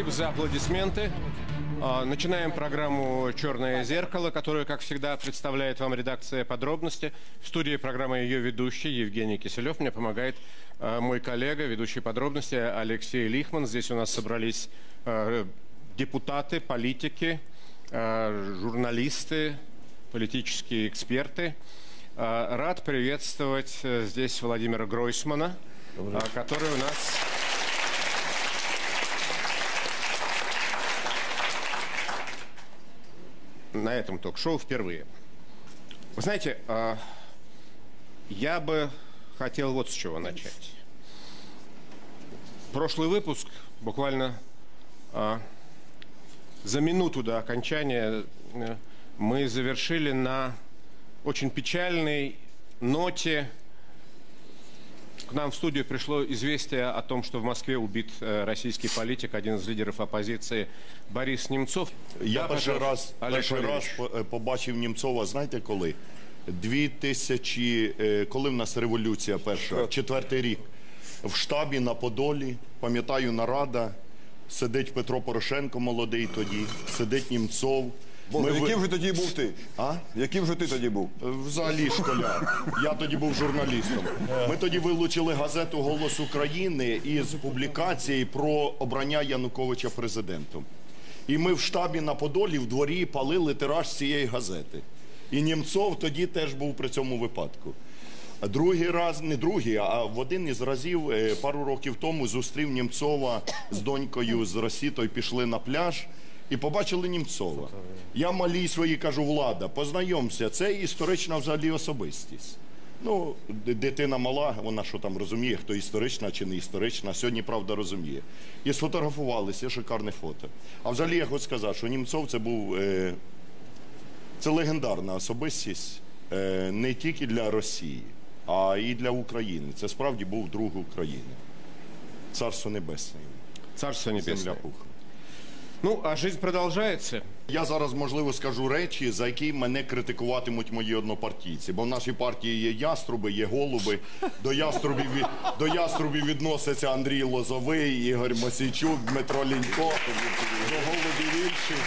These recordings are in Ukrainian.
Спасибо за аплодисменты. А, Начинаем программу «Черное зеркало», которую, как всегда, представляет вам редакция «Подробности». В студии программы ее ведущий Евгений Киселев. Мне помогает а, мой коллега, ведущий «Подробности» Алексей Лихман. Здесь у нас собрались а, депутаты, политики, журналисты, политические эксперты. Рад приветствовать э, здесь Владимира Гройсмана, который у нас... на этом ток-шоу впервые. Вы знаете, а, я бы хотел вот с чего начать. Прошлый выпуск, буквально а, за минуту до окончания, э, мы завершили на очень печальной ноте. К нам в студию пришло известие о том, что в Москве убит э, российский политик, один из лидеров оппозиции Борис Немцов. Я Да, перший раз, перший раз е, побачив Німцова, знаєте коли? Дві тисячі, е, коли в нас революція перша? Четвертий рік. В штабі на Подолі, пам'ятаю, нарада, сидить Петро Порошенко молодий тоді, сидить Німцов. Боже, Ми ви- яким же тоді був ти? А? Яким же ти тоді був? Взагалі школяр. Я тоді був журналістом. Ми тоді вилучили газету Голос України із публікації про обрання Януковича президентом. І ми в штабі на Подолі в дворі палили тираж цієї газети. І Німцов тоді теж був при цьому випадку. Другий раз, не другий, а в один із разів е, пару років тому зустрів Німцова з донькою з Росітою, пішли на пляж і побачили Німцова. Я малій своїй кажу, влада, познайомся, це історична взагалі особистість. Ну, дитина мала, вона що там розуміє, хто історична чи не історична, сьогодні правда розуміє. І сфотографувалися, шикарне фото. А взагалі я хочу сказати, що Німцов це був е, це легендарна особистість е, не тільки для Росії, а і для України. Це справді був друг України. Царство Небесне. Царство Земля Небесное. Ну, а жизнь продолжается. Я зараз, можливо, скажу речі, за які мене критикуватимуть мої однопартійці. Бо в нашій партії є яструби, є голуби. До яструбів, до яструбів відносяться Андрій Лозовий, Ігор Мосійчук, Дмитро Лінько, до голубів інших.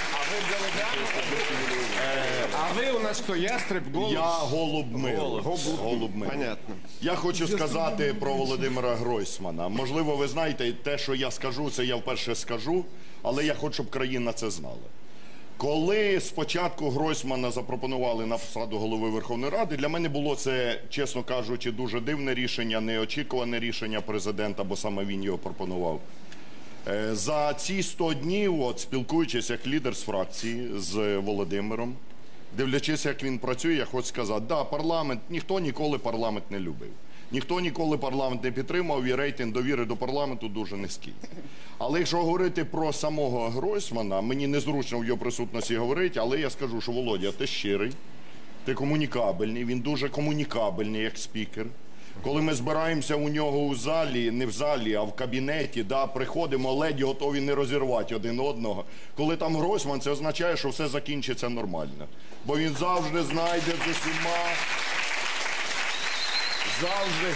А вы у нас кто, ястреб, голубь? Я голуб миру. Голуб миру. Понятно. Я хочу сказати про Володимира Гройсмана. Можливо, ви знаєте, те, що я скажу, це я вперше скажу, але я хочу, щоб країна це знала. Коли спочатку Гройсмана запропонували на посаду голови Верховної Ради, для мене було це, чесно кажучи, дуже дивне рішення, неочікуване рішення президента, бо саме він його пропонував. Е, За ці 100 днів, от спілкуючись як лідер з фракції з Володимиром, дивлячись, як він працює, я хочу сказати, да, парламент, ніхто ніколи парламент не любив. Ніхто ніколи парламент не підтримав, і рейтинг довіри до парламенту дуже низький. Але якщо говорити про самого Гройсмана, мені незручно в його присутності говорити, але я скажу, що Володя, ти щирий, ти комунікабельний, він дуже комунікабельний як спікер. Коли ми збираємося у нього у залі, не в залі, а в кабінеті, да, приходимо, леді готові не розірвати один одного. Коли там Гройсман, це означає, що все закінчиться нормально. Бо він завжди знайде з усіма завжди,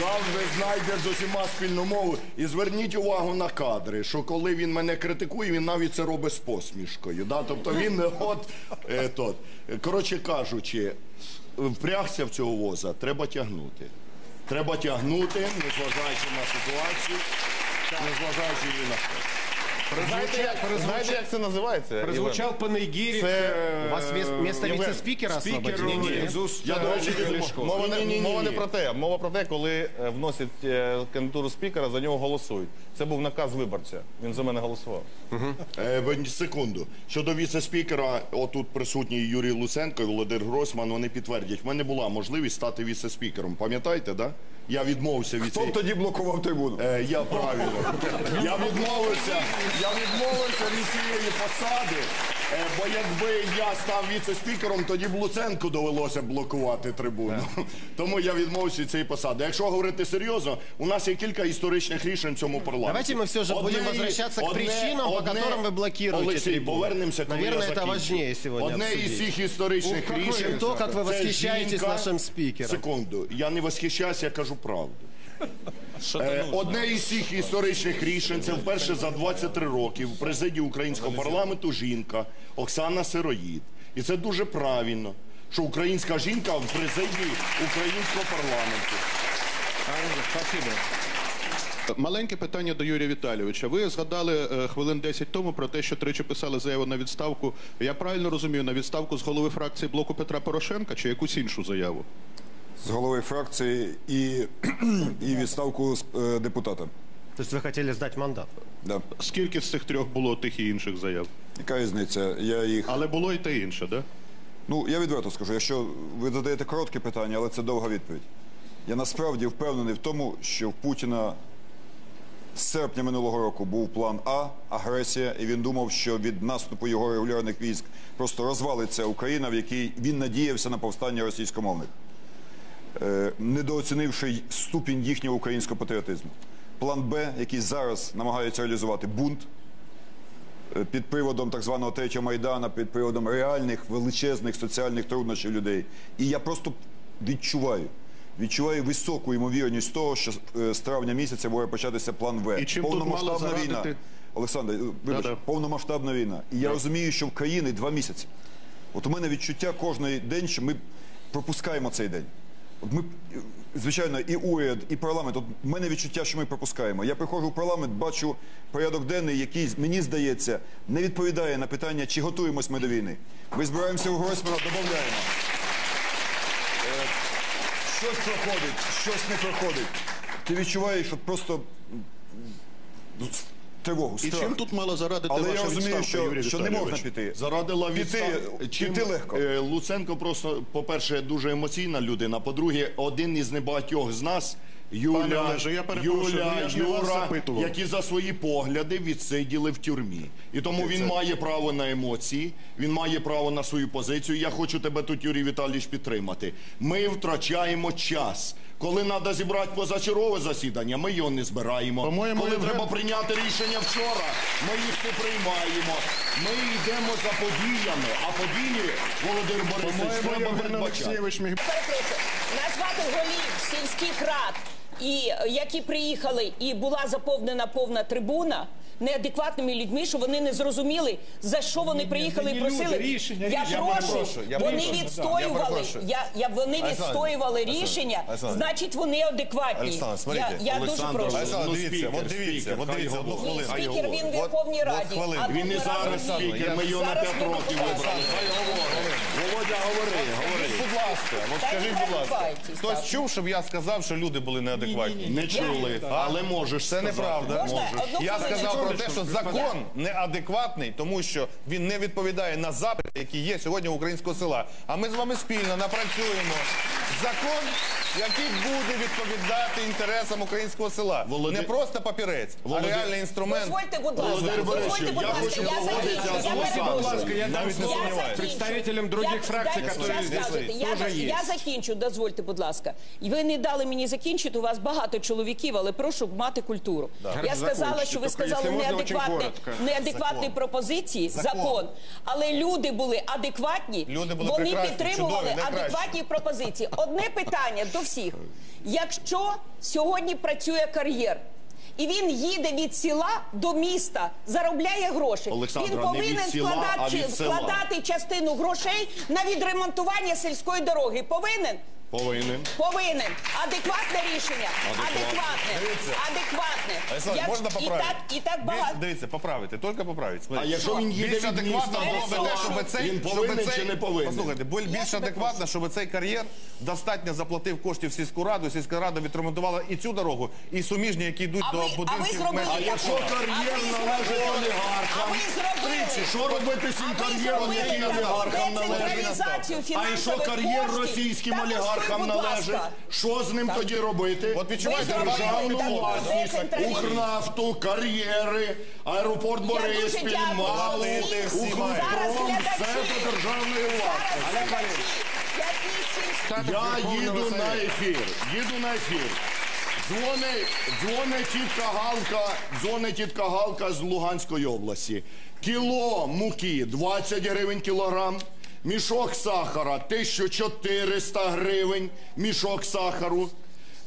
завжди знайде з усіма спільну мову. І зверніть увагу на кадри, що коли він мене критикує, він навіть це робить з посмішкою. Да? Тобто він от, е, тот. Коротше кажучи, впрягся в цього воза, треба тягнути. Треба тягнути, незважаючи на ситуацію, незважаючи ні на що. Знаєте, як, знаєте, як це називається? Прозвучал панегирик. Це э, у вас вместо- вместо Євген, віце-спікера спікеру освободили? уст Я, до речі, Олега Ляшко. Мова не, Ні-ні-ні-ні. мова не про те. Мова про те, коли е, вносять е, кандидатуру спікера, за нього голосують. Це був наказ виборця. Він за мене голосував. Е, ви- секунду. Щодо віце-спікера, отут присутній Юрій Луценко і Володимир Гройсман, вони підтвердять, в мене була можливість стати віце-спікером. Пам'ятаєте, да? Я відмовився від Хто цієї... тоді блокував трибуну? Е, я правильно. Я відмовився, я відмовився від цієї посади, бо якби я став віце-спікером, тоді б Луценку довелося блокувати трибуну. Тому я відмовився від цієї посади. Якщо говорити серйозно, у нас є кілька історичних рішень в цьому парламенті. Давайте мы все же Одне будем і- возвращаться к одне- причинам, по одне- которым вы блокируете Олексій, трибуну. повернемося, коли Наверное, я это закінчу. важнее сегодня Одне із обсудить. всіх історичних Ух, какой рішень. То, как вы це восхищаетесь жінка- нашим спикером. Секунду, я не восхищаюся, я кажу правду. Е, Одне із цих історичних рішень це вперше за 23 роки в президії українського парламенту жінка Оксана Сироїд. І це дуже правильно, що українська жінка в президії українського парламенту. Спасибо. Маленьке питання до Юрія Віталійовича. Ви згадали е, хвилин 10 тому про те, що тричі писали заяву на відставку. Я правильно розумію, на відставку з голови фракції блоку Петра Порошенка чи якусь іншу заяву? З голови фракції і, і відставку з, е, депутата. То есть вы хотели сдать мандат? Да. Скільки з цих трьох було тих і інших заяв? Яка різниця? Я їх. Але було і те інше, да? Ну, я відверто скажу, якщо ви задаєте коротке питання, але це довга відповідь. Я насправді впевнений в тому, що в Путіна з серпня минулого року був план А, агресія, і він думав, що від наступу його регулярних військ просто розвалиться Україна, в якій він надіявся на повстання російськомовних, недооцінивши ступінь їхнього українського патріотизму. План Б, який зараз намагаються реалізувати бунт, е, під приводом так званого третього майдана, під приводом реальних величезних соціальних труднощів людей. І я просто відчуваю. Відчуваю високу ймовірність того, що е, з травня місяця може початися план В. І чим тут мало війна. Олександр, е, вибач, Да-да. повномасштабна війна. І я розумію, що в країни два місяці. От у мене відчуття кожний день, що ми пропускаємо цей день. Ми, звичайно, і уряд, і парламент. От в мене відчуття, що ми пропускаємо. Я приходжу в парламент, бачу порядок денний, який, мені здається, не відповідає на питання, чи готуємось ми до війни. Ми збираємося у Гройсмана, додаємо. Е, Щось проходить, щось не проходить. Ти відчуваєш, що просто тривогу, І страх. чим тут мало зарадити Але я ваша розумію, відставка, що, Юрій що не Віталійович? можна піти. Зарадила Піти- відстав... піти легко. е, Луценко просто, по-перше, дуже емоційна людина. По-друге, один із небагатьох з нас. Пане Юля, Олеже, я перепрошую, Юля, ну я ж не вас Юра, запитував. які за свої погляди відсиділи в тюрмі. І тому він має право на емоції, він має право на свою позицію. Я хочу тебе тут, Юрій Віталійович, підтримати. Ми втрачаємо час. Коли треба зібрати позачергове засідання, ми його не збираємо. По-моєму, Коли Євген- треба прийняти рішення вчора, ми їх не приймаємо. Ми йдемо за подіями, а події, Володимир Борисович, треба Євген передбачати. Олексійович міг Перепрошую, назвати голів сільських рад, і е, які приїхали, і була заповнена повна трибуна. Неадекватними людьми, що вони не зрозуміли, за що вони приїхали і просили. люди, рішення, я прошу, я вони відстоювали. перепрошую. Я, я, вони відстоювали рішення, значить вони адекватні. Олександр, смотрите, я я дуже прошу. Дивіться, спікер, от дивіться, от дивіться, одну хвилину. спікер він в Верховній Раді. Він і зараз спікер, ми його на 5 років вибрали. Володя, говори, говори. Скажіть, будь ласка, от скажіть, будь ласка, хтось чув, щоб я сказав, що люди були неадекватні? Не чули, але можеш Це неправда. Можна? Одну Я сказав про те, що закон неадекватний, тому що він не відповідає на запити, які є сьогодні у українського села. А ми з вами спільно напрацюємо закон, який буде відповідати інтересам українського села. Володи- Не просто папірець, а реальний інструмент. Дозвольте, будь ласка, дозвольте, будь ласка, я закінчу, з я Олександром. перепрошую. я Навіть не сумніваюся. представителям других Я- фракций, дайте которые час здесь скажете. Я, я закінчу, дозвольте, будь ласка. І ви не дали мені закінчити, у вас багато чоловіків, але прошу мати культуру. Я сказала, що ви сказали якщо неадекватні, пропозиції, закон. Але люди були адекватні, Люди були вони підтримували адекватні пропозиції. Одне питання до всіх. Якщо сьогодні працює кар'єр, і він їде від села до міста, заробляє гроші. Олександра, він не повинен від села, а складати, від села. складати частину грошей на відремонтування сільської дороги. Повинен? Повинен. Повинен. Адекватне рішення. Адекватне. Дивіться. Адекватне. Олександр, можна і поправити? так, і так багато. Дивіться, поправити, тільки поправити. А якщо він їде більш від адекватно міста було до би те, села, щоб цей, він щоб повинен цей- чи не повинен? Послухайте, бо більш тебе адекватно, щоб цей кар'єр достатньо заплатив коштів в сільську раду, сільська рада відремонтувала і цю дорогу, і суміжні, які йдуть А до ви, а ви будинків. зробили мешканців. таку? якщо кар'єр А ви належить зробили? олігархам, А ви зробили? Що робити з цим А ви кар'єром, який олігархам належить? децентралізацію А і що фінансових кар'єр російським Та олігархам будь належить? ласка. Що з ним тоді робити? От відчуваєте, Ви зробили державну таку власність. Укрнафту, кар'єри, аеропорт Бориспіль, дякую. МАУ, Платити всі мають. Зараз Укрпром, глядачі. все це державної власності. Я їду на ефір. Їду на ефір. Дзвони, дзвони тітка Галка, дзвони тітка Галка з Луганської області. Кіло муки 20 гривень кілограм. Мішок сахара 1400 гривень. Мішок сахару.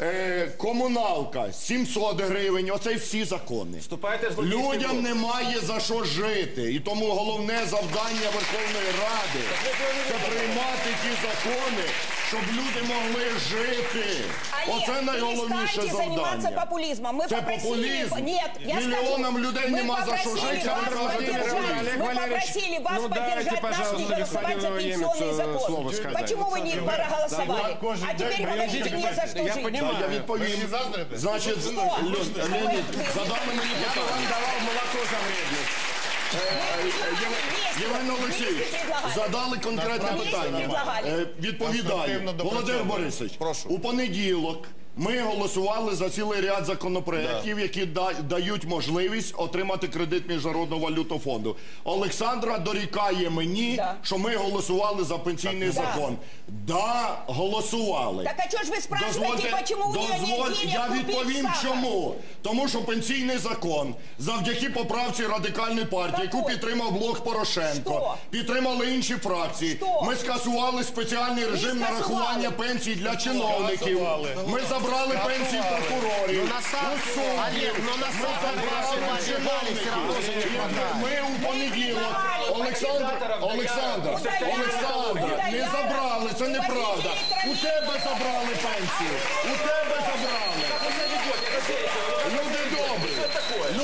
е, комуналка 700 гривень, оце всі закони. Вступайте в логічний Людям блок. немає за що жити. І тому головне завдання Верховної Ради це приймати ті закони, щоб люди могли жити. Олег, Оце найголовніше перестаньте заниматься завдання. популизмом. Мы Це попросили... популізм. Нет, я Мільйонам скажу, людей мы нема за що попросили жити. вас Олег поддержать. Владимирович, Мы Олег попросили вас ну, дайте, поддержать наш пожалуйста, не голосовать за господину пенсионный Немцу закон. слово сказать. Почему вы не проголосовали? кожен А теперь день говорите, не за что Я жить. понимаю. Я відповім. Ви заздрите? Значить, Ле- Леонід, задали мені питання. давал молоко за вредность. Євген Олексійович, задали конкретне питання. Е, Відповідаю. Володимир. Борисович, у понеділок ми голосували за цілий ряд законопроєктів, які да- дають можливість отримати кредит Міжнародного валютного фонду. Олександра дорікає мені, Да. що ми голосували за пенсійний Да. закон. Да, голосували. Так а что ж вы спрашиваете, почему у нее дозволь- денег я купить відповім сахар? чому. Тому що пенсійний закон завдяки поправці радикальної партії, яку Какой? підтримав блок Порошенко, Що? підтримали інші фракції. Що? Ми скасували спеціальний режим скасували. нарахування пенсій для чиновників. Ми забрали пенсії прокурорів. у суддів. Ну Ми забрали чиновників. хватает. Ми у понеділок. Олександр, Олександр, Олександр, не забрали, це неправда. У тебе забрали пенсію. У тебе забрали. Люди добрі,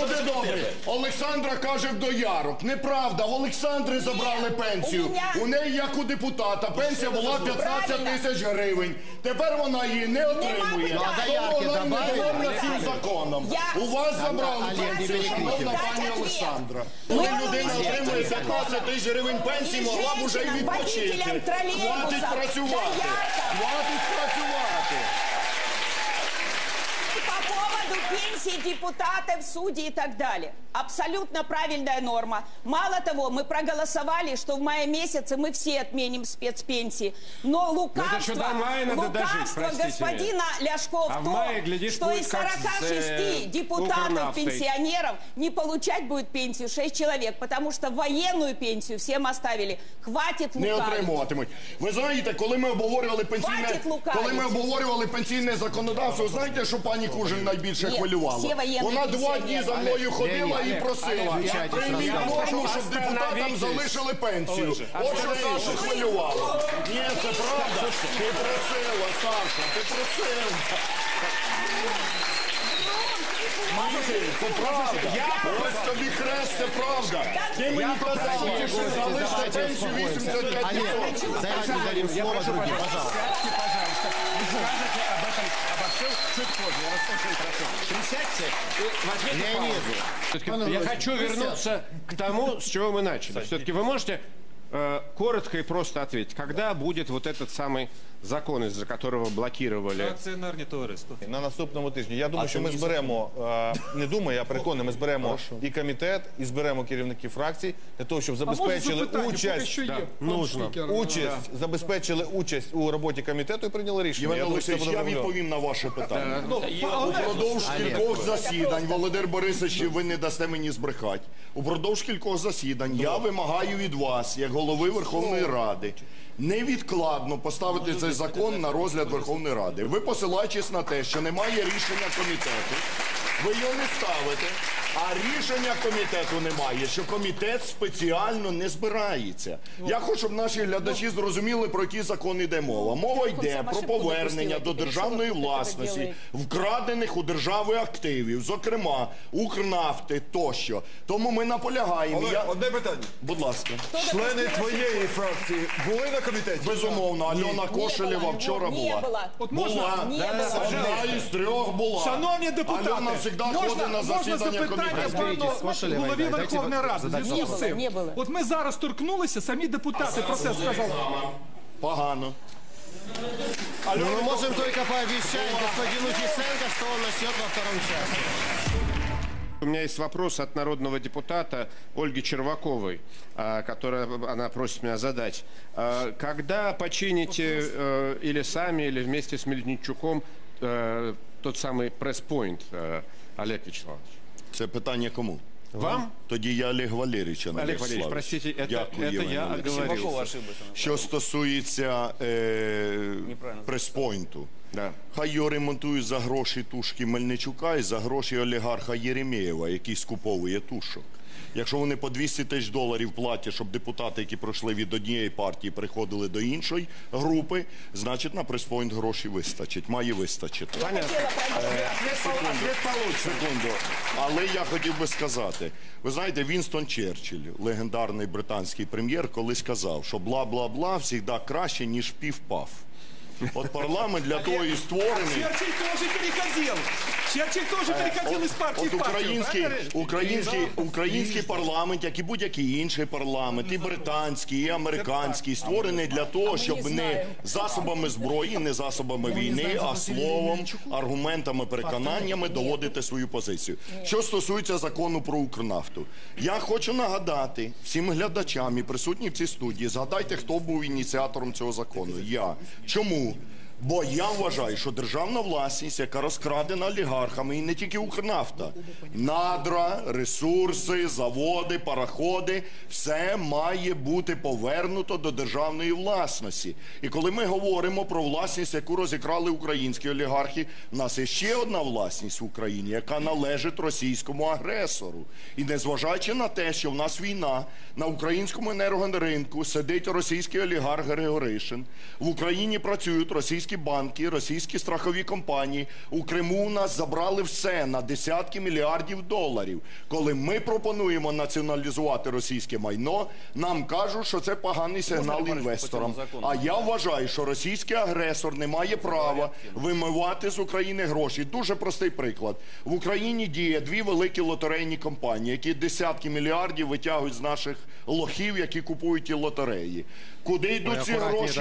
люди добрі. Олександра каже в доярок. Неправда, в Олександри забрали пенсію. у мене- У неї, як у депутата, пенсія була 15 тисяч гривень. Тепер вона її не отримує. питань. Тому Доярки вона добавили? недовольна цим законом. Я- У вас забрали Олег, не пенсію, шановна пані Олександра. Коли людина отримує що 15 тисяч гривень пенсії, І могла б уже й відпочити. водителям тролейбуса, Хватить працювати. дояркам. Хватить працювати. поводу пенсии депутатов, судей и так далее. Абсолютно правильная норма. Мало того, мы проголосовали, что в мае месяце мы все отменим спецпенсии. Но лукавство, еще до мая надо дожить, лукавство простите. господина Ляшко А в в том, мае, глядишь, что будет из как с, 46 э, депутатов, Укрнафтой. пенсионеров не получать будет пенсию 6 человек, потому что военную пенсию всем оставили. Хватит не лукавить. отримуватимуть. Ви знаєте, коли ми обговорювали пенсійне, Хватить лукавить. коли ми обговорювали пенсійне законодавство, знаєте, що пані Кужин найбільше Ні, Хвилювало? Вона два дні за мною ходила і просила. Прийміть норму, щоб депутатам залишили пенсію. Ось що Сашу хвилювало. Ні, це правда. Ти просила, Саша, ти просила. Мати, це правда. Ось тобі хрест, це правда. Ти мені казав, що залиште пенсію 85%. Олег, давайте дадим слово другим, пожалуйста. Вы скажете об этом, обо всем чуть позже. Я вас очень прошу. Присядьте и возьмите Леонид. паузу. Я хочу вернуться к тому, с чего мы начали. Все-таки вы можете коротко и просто ответить, когда будет вот этот самый закон, из-за которого блокировали Акціонерні товариства. На наступному тижні. Я думаю, що ми зберемо, е, не думаю, я переконаний, ми зберемо і комітет, і зберемо керівників фракцій для того, щоб забезпечили участь, Нужно. участь, забезпечили участь у роботі комітету і прийняли рішення. Я думаю, що це буде я відповім на ваше питання. Упродовж кількох засідань, Володимир Борисович, ви не дасте мені збрехати. Упродовж кількох засідань я вимагаю від вас, як голови Верховної Ради, невідкладно поставити цей закон на розгляд Верховної Ради. Ви посилаючись на те, що немає рішення комітету, ви його не ставите. А рішення комітету немає, що комітет спеціально не збирається. Я хочу, щоб наші глядачі зрозуміли, про які закони йде мова. Мова йде про повернення до державної власності вкрадених у держави активів, зокрема Укрнафти тощо. Тому ми наполягаємо. Олег, Я... одне питання. Будь ласка, Члени твоєї фракції були на комітеті? безумовно, Альона Кошелєва вчора була. було. Була. Одна із трьох була. Шановні депутати, Альона завжди ходить на можна засідання запитання комітету. пану Слушали, голові Вайда, дайте Верховної Ради? задати в зв'язку з вопрос. цим. Не було. От ми зараз торкнулися, самі депутати про це сказали. Погано. Ну, мы можем только пообещать господину Фисенко, что он начнет во втором часе. У меня есть вопрос от народного депутата Ольги Черваковой, а, которая она просит меня задать. А, Когда почините э, или сами, или вместе с Мельничуком э, тот самый пресс-пойнт, э, Олег Вячеславович? Це питання кому? Вам, Тоді я Олег Валерійович, а не Олег Валерійович, простите, это, Дякую, это Євгеній я оговорився. Що стосується е, преспойнту, Да. хай його ремонтують за гроші тушки Мельничука і за гроші олігарха Єремєєва, який скуповує тушок. Якщо вони по 200 тисяч доларів платять, щоб депутати, які пройшли від однієї партії, приходили до іншої групи, значить на преспойнт гроші вистачить, має вистачити. Хотела продолжить. Секунду. Але я хотів би сказати: ви знаєте, Вінстон Черчилль, легендарний британський прем'єр, колись казав, що бла-бла-бла завжди краще, ніж пів-пав. От парламент для того і створений. Черчилль тоже переходил. Черчилль тоже переходил из партии От в партию. український, правильно? український, український парламент, як і будь-який інший парламент, і британський, і американський, створений для того, щоб не засобами зброї, не засобами війни, а словом, аргументами, переконаннями доводити свою позицію. Що стосується закону про Укрнафту, я хочу нагадати всім глядачам і присутнім в цій студії, згадайте, хто був ініціатором цього закону. Я. Чому? Бо я вважаю, що державна власність, яка розкрадена олігархами, і не тільки Укрнафта, надра, ресурси, заводи, параходи, все має бути повернуто до державної власності. І коли ми говоримо про власність, яку розікрали українські олігархи, в нас є ще одна власність в Україні, яка належить російському агресору. І незважаючи на те, що в нас війна на українському енергоринку сидить російський олігарх Григоришин, в Україні працюють російські банки, російські страхові компанії. У Криму у нас забрали все на десятки мільярдів доларів. Коли ми пропонуємо націоналізувати російське майно, нам кажуть, що це поганий сигнал інвесторам. А я вважаю, що російський агресор не має права вимивати з України гроші. Дуже простий приклад. В Україні діє дві великі лотерейні компанії, які десятки мільярдів витягують з наших лохів, які купують ті лотереї. Куди йдуть ці гроші?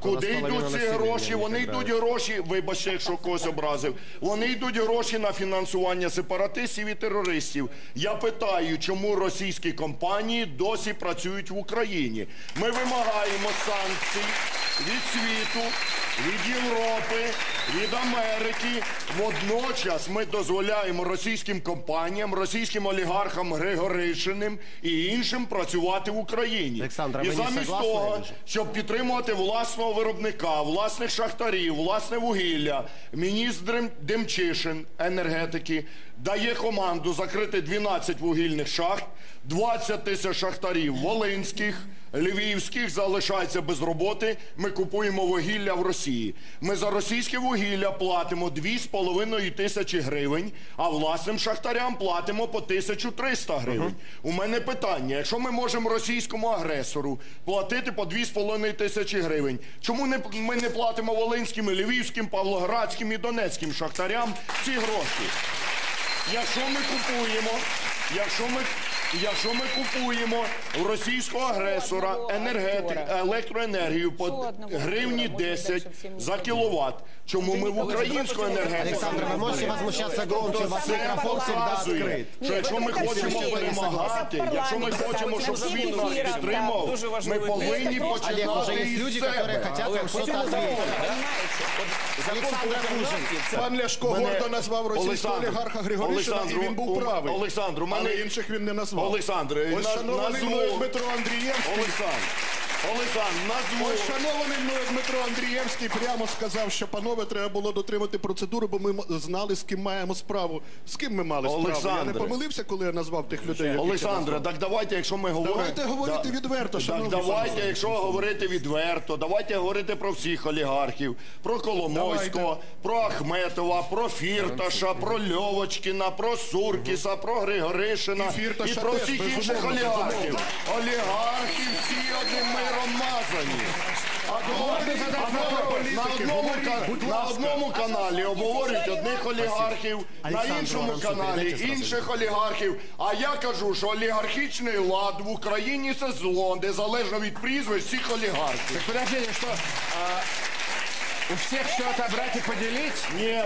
Куди йдуть ці гроші? Вони йдуть гроші, вибачте, якщо когось образив. Вони йдуть гроші на фінансування сепаратистів і терористів. Я питаю, чому російські компанії досі працюють в Україні? Ми вимагаємо санкцій від світу, від Європи, від Америки. Водночас ми дозволяємо російським компаніям, російським олігархам Григоришиним і іншим працювати в Україні. Олександр, і ви не замість согласні, того, щоб підтримувати власного виробника, власних шахтарів, власне вугілля, міністр Дем- Демчишин енергетики дає команду закрити 12 вугільних шахт, 20 тисяч шахтарів волинських, львівських залишаються без роботи. Ми купуємо вугілля в Росії. Ми за російське вугілля платимо 2,5 тисячі гривень, а власним шахтарям платимо по 1300 гривень. У мене питання: якщо ми можемо російському агресору платити по 2,5 тисячі гривень, чому не, ми не платимо волинським, львівським, павлоградським і донецьким шахтарям ці гроші? Якщо ми купуємо, якщо ми, якщо ми купуємо у російського агресора енергетик, електроенергію по гривні долара, 10 може, дальше всім за кіловат, чому ми в українську енергетику? Александр, вы можете возмущаться громче, у вас Це микрофон всегда показує, открыт. що якщо ми Ні, ви хочемо так перемагати, слухайте. якщо ми хочемо, щоб Це світ нас ефіром, підтримав, Дуже ми важливий повинні Олег, уже починати есть із люди, которые себе. хотят вам что-то ответить. Александр Лужин. Пан Ляшко Мене- гордо назвав російського Олександр, олігарха Григоришина, і Олександру, він був у- правий. Олександр, у мене- Але інших він не назвав. Олександр, Ось на- шанований назву- мною Дмитро Андрієвський. Олександр, Олександр, назву. Ось шанований мною Дмитро Андрієвський прямо сказав, що панове треба було дотримати процедури, бо ми м- знали, з ким маємо справу. З ким ми мали справу? Я не Олександре. помилився, коли я назвав тих людей. яких я Олександре, назвав? так давайте, якщо ми говоримо... Давайте говорити відверто, Так давайте, якщо говорити відверто, давайте говорити про всіх олігархів, про Коломойського, про Ахметова, про Фірташа, про Льовочкіна, про Суркіса, про Григоришина І Фірташа і про теж, всіх безумовно, інших олігархів. безумовно. Олігархи всі одним миром мазані. А Говорите за на одному- на одному, каналі обговорюють одних олігархів, на іншому каналі інших олігархів. А я кажу, що олігархічний лад в Україні це зло, незалежно від прізвищ всіх олігархів. Подождите, что... У всех все отобрать и поделить? Ні,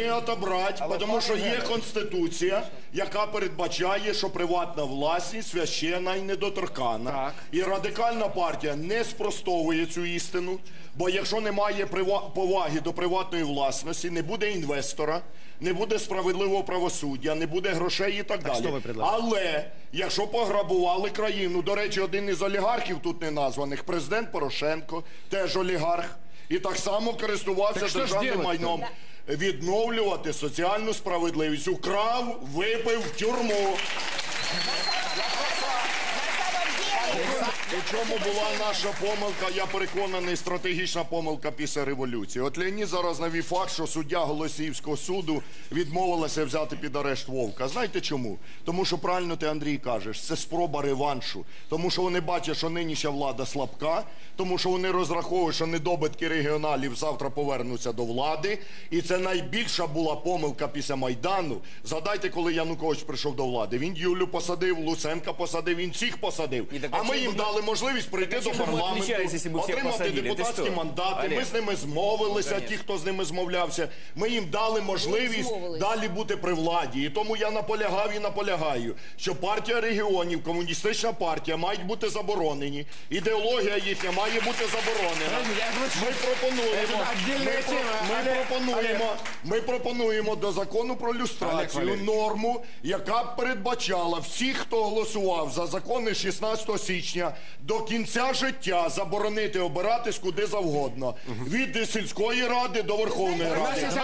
не отобрать, тому що є конституція, яка передбачає, що приватна власність священна і недоторкана. Так. І радикальна партія не спростовує цю істину, бо якщо немає поваги до приватної власності, не буде інвестора, не буде справедливого правосуддя, не буде грошей і так, далі. що ви? Але якщо пограбували країну, до речі, один із олігархів тут не названих, президент Порошенко, теж олігарх, і так само користувався Так державним майном. Відновлювати соціальну справедливість. Украв, випив в тюрму. У чому була наша помилка, я переконаний, стратегічна помилка після революції. От Леонід зараз навів факт, що суддя Голосіївського суду відмовилася взяти під арешт Вовка. Знаєте чому? Тому що правильно ти, Андрій, кажеш, це спроба реваншу. Тому що вони бачать, що нинішня влада слабка, тому що вони розраховують, що недобитки регіоналів завтра повернуться до влади. І це найбільша була помилка після Майдану. Згадайте, коли Янукович прийшов до влади. Він Юлю посадив, Луценка посадив, він всіх посадив. А ми їм ви- дали можливість прийти до парламенту, отримати депутатські мандати. Ми з ними змовилися, ті, хто з ними змовлявся. Ми їм дали можливість далі бути при владі. І тому я наполягав і наполягаю, що партія регіонів, комуністична партія мають бути заборонені. Ідеологія їхня має бути заборонена. Ми пропонуємо, ми, про- ми пропонуємо, ми пропонуємо до закону про люстрацію норму, яка б передбачала всіх, хто голосував за закони 16 січня, до кінця життя заборонити обиратись куди завгодно. Від сільської ради до Верховної Ради.